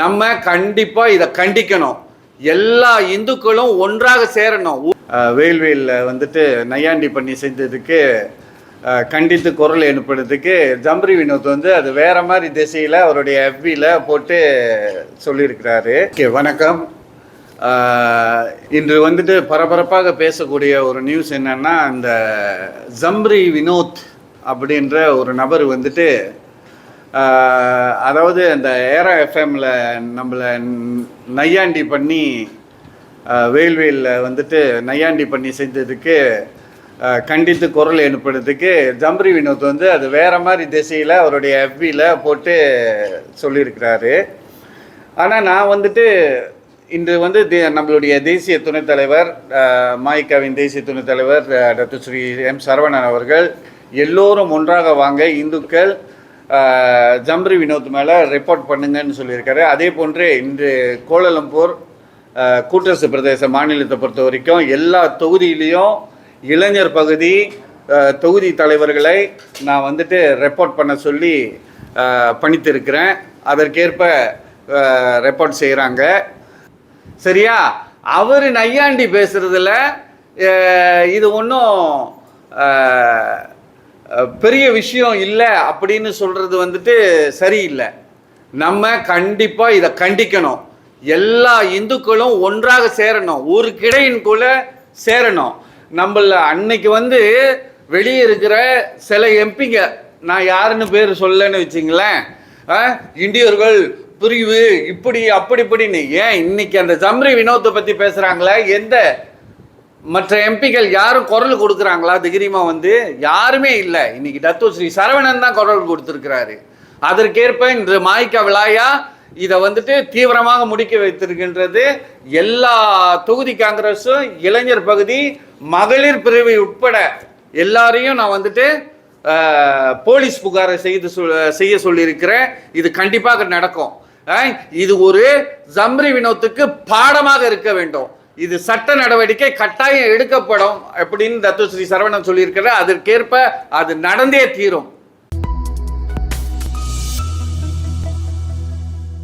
நம்ம கண்டிப்பா இதை கண்டிக்கணும். எல்லா இந்துக்களும் ஒன்றாக சேரணும். வெயில் வேல்வேல்ல வந்துட்டு நையாண்டி பண்ணி செஞ்சதுக்கு கண்டித்து குரல் எழுப்புறதுக்கு ஜம்பரி வினோத் வந்து அது வேற மாதிரி திசையில் அவருடைய எஃபியில் போட்டு சொல்லியிருக்கிறாரு. ஓகே வணக்கம். இன்று வந்துட்டு பரபரப்பாக பேசக்கூடிய ஒரு நியூஸ் என்னன்னா அந்த ஜம்ரி வினோத் அப்படின்ற ஒரு நபர் வந்துட்டு அதாவது அந்த ஏரா எஃப்எம்ல நம்மளை நையாண்டி பண்ணி வேல்வேலில் வந்துட்டு நையாண்டி பண்ணி செஞ்சதுக்கு கண்டித்து குரல் எழுப்புறதுக்கு ஜம்பரி வினோத் வந்து அது வேற மாதிரி திசையில் அவருடைய எஃபியில் போட்டு சொல்லியிருக்கிறாரு. ஆனால் நான் வந்துட்டு இன்று வந்து தே- நம்மளுடைய தேசிய துணைத் தலைவர் அஹ், தேசிய துணைத் தலைவர் டாக்டர் ஸ்ரீ எம் சரவணன் அவர்கள் எல்லோரும் ஒன்றாக வாங்க இந்துக்கள் ஜம்ரி வினோத் மேலே ரிப்போர்ட் பண்ணுங்கன்னு சொல்லியிருக்காரு. அதே போன்று இன்று கோலாலம்பூர் கூட்டரசு பிரதேச மாநிலத்தை பொறுத்த வரைக்கும் எல்லா தொகுதியிலையும் இளைஞர் பகுதி தொகுதி தலைவர்களை நான் வந்துட்டு ரெப்போர்ட் பண்ண சொல்லி பணித்திருக்கிறேன். அதற்கேற்ப ரெப்போர்ட் செய்கிறாங்க சரியா? அவர் நையாண்டி பேசுறதுல இது ஒன்றும் பெரிய விஷயம் இல்லை அப்படின்னு சொல்கிறது வந்துட்டு சரியில்லை. நம்ம கண்டிப்பாக இதை கண்டிக்கணும். எல்லா இந்துக்களும் ஒன்றாக சேரணும். ஒரு கிடையின்குள்ள சேரணும். நம்மள அன்னைக்கு வந்து வெளியே இருக்கிற சில எம்பிங்க நான் யாருன்னு பேர் சொல்லன்னு வச்சிங்களேன். இந்தியர்கள் பிரிவு இப்படி அப்படி இப்படின்னு. ஏன் இன்னைக்கு அந்த ஜம்ரி வினோத்தை பற்றி பேசுகிறாங்களே எந்த மற்ற எம்பிக்கள் யாரும் குரல் கொடுக்குறாங்களா? திகிரிமா வந்து யாருமே இல்லை. இன்னைக்கு தத்து ஸ்ரீ சரவணன் தான் குரல் கொடுத்துருக்கிறாரு. அதற்கேற்ப இன்று மாய்க்க விழாயா இதை வந்துட்டு தீவிரமாக முடிக்க வைத்திருக்கின்றது. எல்லா தொகுதி காங்கிரஸும் இளைஞர் பகுதி மகளிர் பிரிவு உட்பட எல்லாரையும் நான் வந்துட்டு போலீஸ் புகாரை செய்து செய்ய சொல்லியிருக்கிறேன். இது கண்டிப்பாக நடக்கும். இது ஒரு ஜம்ரி வினோத்துக்கு பாடமாக இருக்க வேண்டும். இது சட்ட நடவடிக்கை கட்டாயம் எடுக்கப்படும் அப்படின்னு தத்துஸ்ரீ சரவணன் சொல்லியிருக்கிறார். அதற்கேற்ப அது நடந்தே தீரும்.